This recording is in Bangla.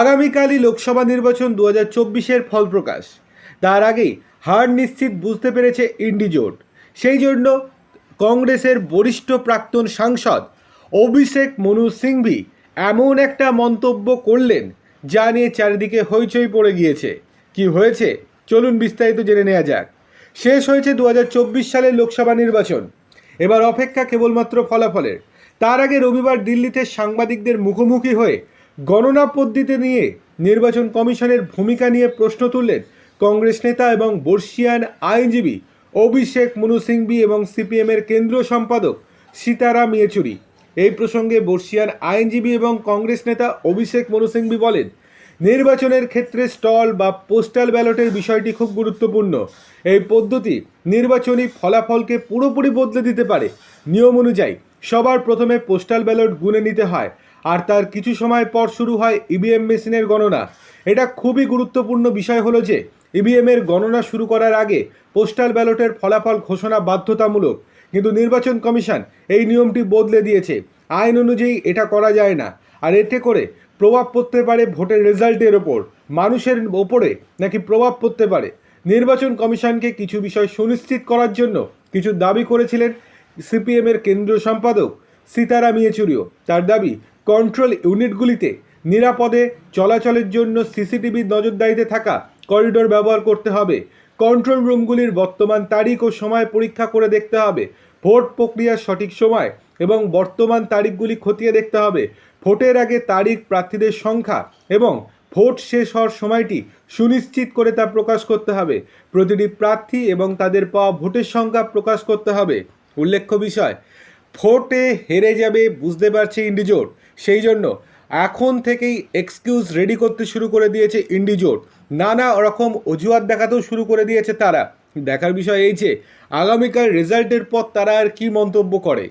আগামীকালই লোকসভা নির্বাচন দু হাজার চব্বিশের ফল প্রকাশ তার আগেই হার নিশ্চিত বুঝতে পেরেছে ইন্ডিজোট। সেই জন্য কংগ্রেসের বরিষ্ঠ প্রাক্তন সাংসদ অভিষেক মনু সিংভি এমন একটা মন্তব্য করলেন, যা নিয়ে চারিদিকে হইচই পড়ে গিয়েছে। কি হয়েছে? চলুন বিস্তারিত জেনে নেওয়া যাক। শেষ হয়েছে দু হাজার চব্বিশ সালের লোকসভা নির্বাচন। এবার অপেক্ষা কেবলমাত্র ফলাফলের। তার আগে রবিবার দিল্লিতে সাংবাদিকদের মুখোমুখি হয়ে গণনা পদ্ধতি নিয়ে নির্বাচন কমিশনের ভূমিকা নিয়ে প্রশ্ন তুললেন কংগ্রেস নেতা এবং বর্ষিয়ান আইনজীবী অভিষেক মনু সিংভি এবং সিপিএমের কেন্দ্রীয় সম্পাদক সীতারাম ইয়েচুরি। এই প্রসঙ্গে বর্ষিয়ান আইনজীবী এবং কংগ্রেস নেতা অভিষেক মনু সিংভি বলেন, নির্বাচনের ক্ষেত্রে স্টল বা পোস্টাল ব্যালটের বিষয়টি খুব গুরুত্বপূর্ণ। এই পদ্ধতি নির্বাচনী ফলাফলকে পুরোপুরি বদলে দিতে পারে। নিয়ম অনুযায়ী সবার প্রথমে পোস্টাল ব্যালট গুনে নিতে হয় আর তার কিছু সময় পর শুরু হয় ইভিএম মেশিনের গণনা। এটা খুবই গুরুত্বপূর্ণ বিষয় হলো যে ইভিএম এর গণনা শুরু করার আগে পোস্টাল ব্যালটের ফলাফল ঘোষণা বাধ্যতামূলক। কিন্তু নির্বাচন কমিশন এই নিয়মটি বদলে দিয়েছে। আইন অনুযায়ী এটা করা যায় না। আর এতে করে প্রভাব পড়তে পারে ভোটের রেজাল্টের ওপর। মানুষের ওপরে নাকি প্রভাব পড়তে পারে? নির্বাচন কমিশনকে কিছু বিষয় সুনিশ্চিত করার জন্য কিছু দাবি করেছিলেন সিপিএমের কেন্দ্রীয় সম্পাদক সীতারাম ইয়েচুরিও তার দাবি কন্ট্রোল ইউনিটগুলিতে নিরাপদে চলাচলের জন্য সিসিটিভির নজরদারিতে থাকা করিডোর ব্যবহার করতে হবে। কন্ট্রোল রুমগুলির বর্তমান তারিখ ও সময় পরীক্ষা করে দেখতে হবে। ভোট প্রক্রিয়ার সঠিক সময় এবং বর্তমান তারিখগুলি খতিয়ে দেখতে হবে। ভোটের আগে তারিখ প্রার্থীদের সংখ্যা এবং ভোট শেষ হওয়ার সময়টি সুনিশ্চিত করে তা প্রকাশ করতে হবে। প্রতিটি প্রার্থী এবং তাদের পাওয়া ভোটের সংখ্যা প্রকাশ করতে হবে। উল্লেখ্য বিষয় ভোটে হেরে যাবে বুঝতে পারছে ইন্ডিজোট। সেই জন্য এখন থেকেই এক্সকিউজ রেডি করতে শুরু করে দিয়েছে ইন্ডিজোট। নানা রকম অজুহাত দেখাতেও শুরু করে দিয়েছে তারা। দেখার বিষয় এই যে, আগামীকাল রেজাল্টের পর তারা আর কি মন্তব্য করে?